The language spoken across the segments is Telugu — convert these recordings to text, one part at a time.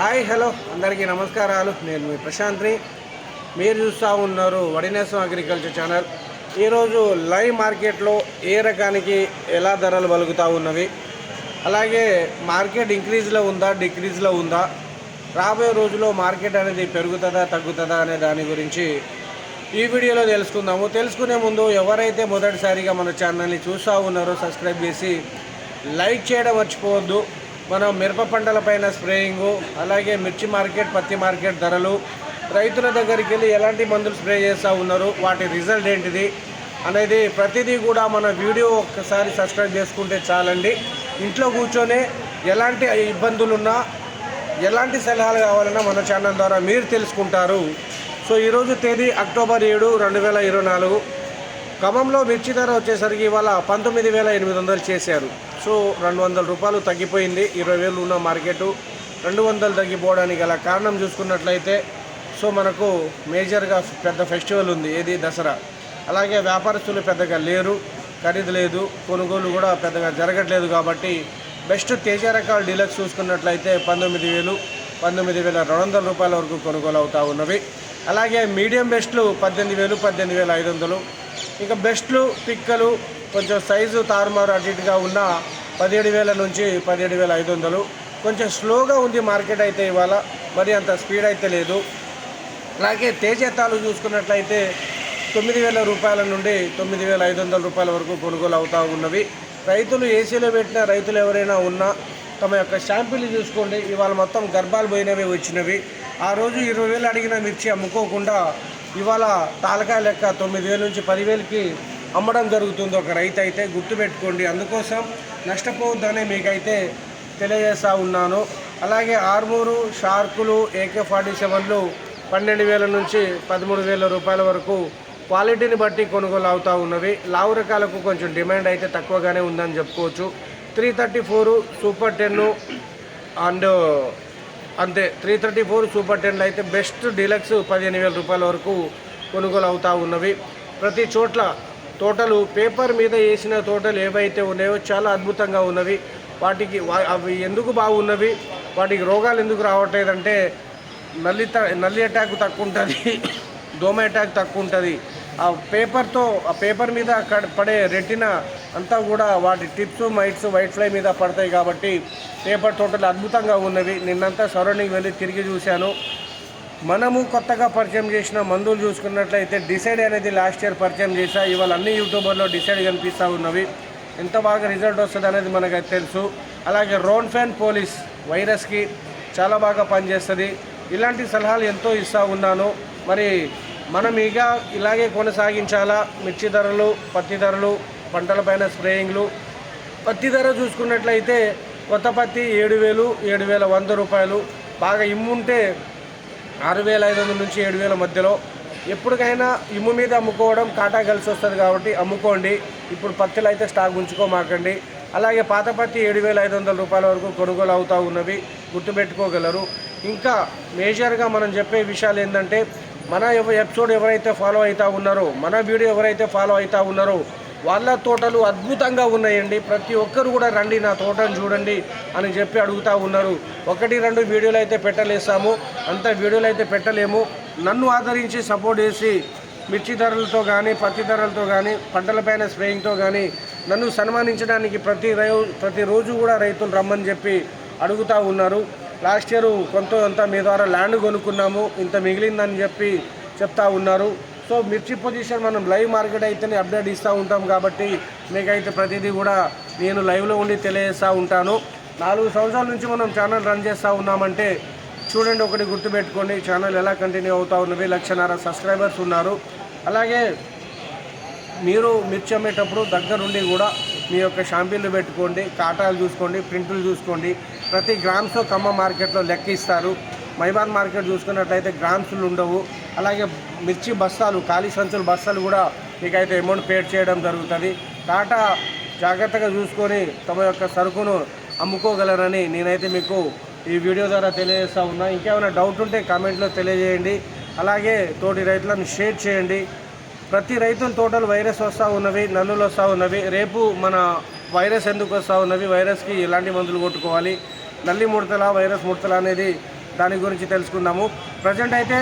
Hi hello. అందరికీ నమస్కారాలు. నేను మీ ప్రశాంత్ని. మీరు చూస్తూ ఉన్నారు వడినేసం అగ్రికల్చర్ ఛానల్. ఈరోజు లైవ్ మార్కెట్లో ఏ రకానికి ఎలా ధరలు పలుకుతూ ఉన్నవి? అలాగే మార్కెట్ ఇంక్రీజ్లో ఉందా డిక్రీజ్లో ఉందా? రాబోయే రోజుల్లో మార్కెట్ అనేది పెరుగుతుందా తగ్గుతుందా అనే దాని గురించి ఈ వీడియోలో తెలుసుకుందాము. తెలుసుకునే ముందు ఎవరైతే మొదటిసారిగా మన ఛానల్ని చూస్తూ ఉన్నారో సబ్స్క్రైబ్ చేసి లైక్ చేయడం మర్చిపోవద్దు. మనం మిరప పంటలపైన స్ప్రేయింగు అలాగే మిర్చి మార్కెట్ పత్తి మార్కెట్ ధరలు రైతుల దగ్గరికి వెళ్ళి ఎలాంటి మందులు స్ప్రే చేస్తూ ఉన్నారు వాటి రిజల్ట్ ఏంటిది అనేది ప్రతిదీ కూడా మన వీడియో ఒక్కసారి సబ్స్క్రైబ్ చేసుకుంటే చాలండి. ఇంట్లో కూర్చొని ఎలాంటి ఇబ్బందులున్నా ఎలాంటి సలహాలు కావాలన్నా మన ఛానల్ ద్వారా మీరు తెలుసుకుంటారు. సో ఈరోజు తేదీ అక్టోబర్ ఏడు రెండు వేల ఇరవై నాలుగు. ఖమ్మంలో మిర్చి ధర వచ్చేసరికి ఇవాళ పంతొమ్మిది వేల ఎనిమిది వందలు చేశారు. సో రెండు వందల రూపాయలు తగ్గిపోయింది. ఇరవై వేలు ఉన్న మార్కెట్ రెండు వందలు తగ్గిపోవడానికి గల కారణం చూసుకున్నట్లయితే సో మనకు మేజర్గా పెద్ద ఫెస్టివల్ ఉంది. ఏది? దసరా. అలాగే వ్యాపారస్తులు పెద్దగా లేరు ఖరీదు లేదు కొనుగోలు కూడా పెద్దగా జరగట్లేదు కాబట్టి బెస్ట్ తేజ రకాల డీలక్స్ చూసుకున్నట్లయితే పంతొమ్మిది వేలు పంతొమ్మిది వేల రెండు వందల రూపాయల వరకు కొనుగోలు అవుతూ ఉన్నవి. అలాగే మీడియం బెస్ట్లు పద్దెనిమిది వేలు పద్దెనిమిది వేల ఐదు వందలు ఇంకా బెస్ట్లు పిక్కలు కొంచెం సైజు తారుమారు అటు ఇటుగా ఉన్న పదిహేడు వేల నుంచి పదిహేడు వేల ఐదు వందలు. కొంచెం స్లోగా ఉంది మార్కెట్ అయితే ఇవాళ మరి అంత స్పీడ్ అయితే లేదు. అలాగే తేజెత్తాలు చూసుకున్నట్లయితే తొమ్మిది వేల రూపాయల నుండి తొమ్మిది వేల ఐదు వందల రూపాయల వరకు కొనుగోలు అవుతూ ఉన్నవి. రైతులు ఏసీలో పెట్టిన రైతులు ఎవరైనా ఉన్నా తమ యొక్క షాంపిల్ చూసుకోండి. ఇవాళ మొత్తం గర్భాలు పోయినవి వచ్చినవి. ఆ రోజు ఇరవై వేలు అడిగిన మిర్చి అమ్ముకోకుండా ఇవాళ తాలకాయ లెక్క తొమ్మిది వేల నుంచి పదివేలకి అమ్మడం జరుగుతుంది ఒక రైతు అయితే గుర్తుపెట్టుకోండి. అందుకోసం నష్టపోవద్దనే మీకైతే తెలియజేస్తూ ఉన్నాను. అలాగే ఆర్మూరు షార్కులు ఏకే ఫార్టీ సెవెన్లు పన్నెండు వేల నుంచి పదమూడు వేల రూపాయల వరకు క్వాలిటీని బట్టి కొనుగోలు అవుతూ ఉన్నవి. లావు రకాలకు కొంచెం డిమాండ్ అయితే తక్కువగానే ఉందని చెప్పుకోవచ్చు. Three thirty four super ten and అంతే. త్రీ థర్టీ ఫోర్ సూపర్ టెన్లు అయితే బెస్ట్ డీలక్స్ పదిహేను వేల రూపాయల వరకు కొనుగోలు అవుతూ ఉన్నవి. ప్రతి చోట్ల తోటలు పేపర్ మీద వేసిన తోటలు ఏవైతే ఉన్నాయో చాలా అద్భుతంగా ఉన్నవి. వాటికి వా- అవి ఎందుకు బాగున్నవి? వాటికి రోగాలు ఎందుకు రావట్లేదంటే నల్లి త నల్లి అటాక్ తక్కువ ఉంటుంది దోమ అటాక్ తక్కువ ఉంటుంది ఆ పేపర్తో ఆ పేపర్ మీద అక్కడ పడే రెట్టిన అంతా కూడా వాటి టిప్స్ మైట్స్ వైట్ ఫ్లై మీద పడతాయి కాబట్టి పేపర్ తోటలు అద్భుతంగా ఉన్నవి. నిన్నంతా సరౌండింగ్ వెళ్ళి తిరిగి చూశాను. మనము కొత్తగా పరిచయం చేసిన మందులు చూసుకున్నట్లయితే డిసైడ్ అనేది లాస్ట్ ఇయర్ పరిచయం చేశా. ఇవాళ అన్ని యూట్యూబర్లో డిసైడ్ కనిపిస్తూ ఉన్నవి. ఎంత బాగా రిజల్ట్ వస్తుంది అనేది మనకు తెలుసు. అలాగే రోన్ ఫ్యాన్ పోలీస్ వైరస్కి చాలా బాగా పనిచేస్తుంది. ఇలాంటి సలహాలు ఎంతో ఇస్తూ ఉన్నాను. మరి మనం ఇక ఇలాగే కొనసాగించాలా? మిర్చి ధరలు పత్తి ధరలు పంటలపైన స్ప్రేయింగ్లు. పత్తి ధర చూసుకున్నట్లయితే కొత్త పత్తి ఏడు వేలు ఏడు వేల వంద రూపాయలు. బాగా ఇమ్ముంటే ఆరు వేల ఐదు వందల నుంచి ఏడు వేల మధ్యలో. ఎప్పటికైనా ఇమ్ము మీద అమ్ముకోవడం కాటా కలిసి వస్తుంది కాబట్టి అమ్ముకోండి. ఇప్పుడు పత్తిలో అయితే స్టాక్ ఉంచుకోమాకండి. అలాగే పాత పత్తి ఏడు వేల ఐదు వందల రూపాయల వరకు కొనుగోలు అవుతూ ఉన్నవి. గుర్తుపెట్టుకోగలరు. ఇంకా మేజర్గా మనం చెప్పే విషయాలు ఏంటంటే మన ఎపిసోడ్ ఎవరైతే ఫాలో అవుతూ ఉన్నారో మన వీడియో ఎవరైతే ఫాలో అవుతూ ఉన్నారో వాళ్ళ తోటలు అద్భుతంగా ఉన్నాయండి. ప్రతి ఒక్కరు కూడా రండి నా తోటను చూడండి అని చెప్పి అడుగుతూ ఉన్నారు. ఒకటి రెండు వీడియోలు అయితే పెట్టలేసాము. అంత వీడియోలు అయితే పెట్టలేము. నన్ను ఆదరించి సపోర్ట్ చేసి మిర్చి ధరలతో కానీ పత్తి ధరలతో కానీ పంటలపైన స్ప్రేయింగ్తో కానీ నన్ను సన్మానించడానికి ప్రతి రై ప్రతిరోజు కూడా రైతులు రమ్మని చెప్పి అడుగుతూ ఉన్నారు. లాస్ట్ ఇయర్ కొంత అంతా మీ ద్వారా ల్యాండ్ కొనుక్కున్నాము ఇంత మిగిలిందని చెప్పి చెప్తా ఉన్నారు. సో మిర్చి పొజిషన్ మనం లైవ్ మార్కెట్ అయితేనే అప్డేట్ ఇస్తూ ఉంటాం కాబట్టి మీకైతే ప్రతిదీ కూడా నేను లైవ్లో ఉండి తెలియజేస్తూ ఉంటాను. నాలుగు సంవత్సరాల నుంచి మనం ఛానల్ రన్ చేస్తూ ఉన్నామంటే చూడండి ఒకటి గుర్తుపెట్టుకోండి ఛానల్ ఎలా కంటిన్యూ అవుతూ ఉన్నవి లక్షన్నర సబ్స్క్రైబర్స్ ఉన్నారు. అలాగే మీరు మిర్చి అమ్మేటప్పుడు దగ్గరుండి కూడా మీ యొక్క షాంపీలు పెట్టుకోండి కాటాలు చూసుకోండి ప్రింట్లు చూసుకోండి. ప్రతి గ్రామ్స్ కమ్మ మార్కెట్లో లెక్క ఇస్తారు మైబాద్ మార్కెట్ చూసుకున్నట్లయితే గ్రామ్స్లు ఉండవు. అలాగే మిర్చి బస్తాలు ఖాళీ సంచులు బస్తాలు కూడా మీకైతే అమౌంట్ పేడ్ చేయడం జరుగుతుంది. టాటా జాగ్రత్తగా చూసుకొని తమ యొక్క సరుకును అమ్ముకోగలరని నేనైతే మీకు ఈ వీడియో ద్వారా తెలియజేస్తా ఉన్నా. ఇంకేమైనా డౌట్ ఉంటే కామెంట్లో తెలియజేయండి. అలాగే తోటి రైతులను షేర్ చేయండి. ప్రతి రైతుల తోటలు వైరస్ వస్తూ ఉన్నవి నల్లులు వస్తూ ఉన్నవి. రేపు మన వైరస్ ఎందుకు వస్తూ ఉన్నవి వైరస్కి ఎలాంటి మందులు కొట్టుకోవాలి నల్లి ముడతల వైరస్ ముడతల అనేది దాని గురించి తెలుసుకుందాము. ప్రజెంట్ అయితే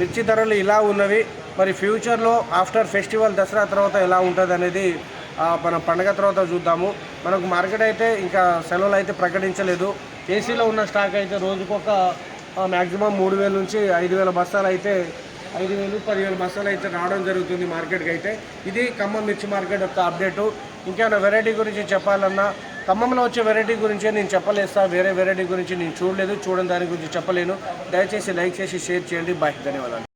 మిర్చి ధరలు ఇలా ఉన్నవి. మరి ఫ్యూచర్లో ఆఫ్టర్ ఫెస్టివల్ దసరా తర్వాత ఎలా ఉంటుంది అనేది మనం మన పండగ తర్వాత చూద్దాము. మనకు మార్కెట్ అయితే ఇంకా సెలవులు అయితే ప్రకటించలేదు. ఏసీలో ఉన్న స్టాక్ అయితే రోజుకొక మ్యాక్సిమం మూడు వేల నుంచి ఐదు వేల బస్తాలు అయితే ఐదు వేలు పదివేల బస్తాలు అయితే రావడం జరుగుతుంది మార్కెట్కి అయితే. ఇది ఖమ్మం మిర్చి మార్కెట్ యొక్క అప్డేటు. ఇంకేమైనా వెరైటీ గురించి చెప్పాలన్నా ఖమ్మంలో వచ్చే వెరైటీ గురించే నేను చెప్పలేస్తా. వేరే వెరైటీ గురించి నేను చూడలేదు చూడని దాని గురించి చెప్పలేను. దయచేసి లైక్ చేసి షేర్ చేయండి. బాయ్ ధన్యవాదాలు.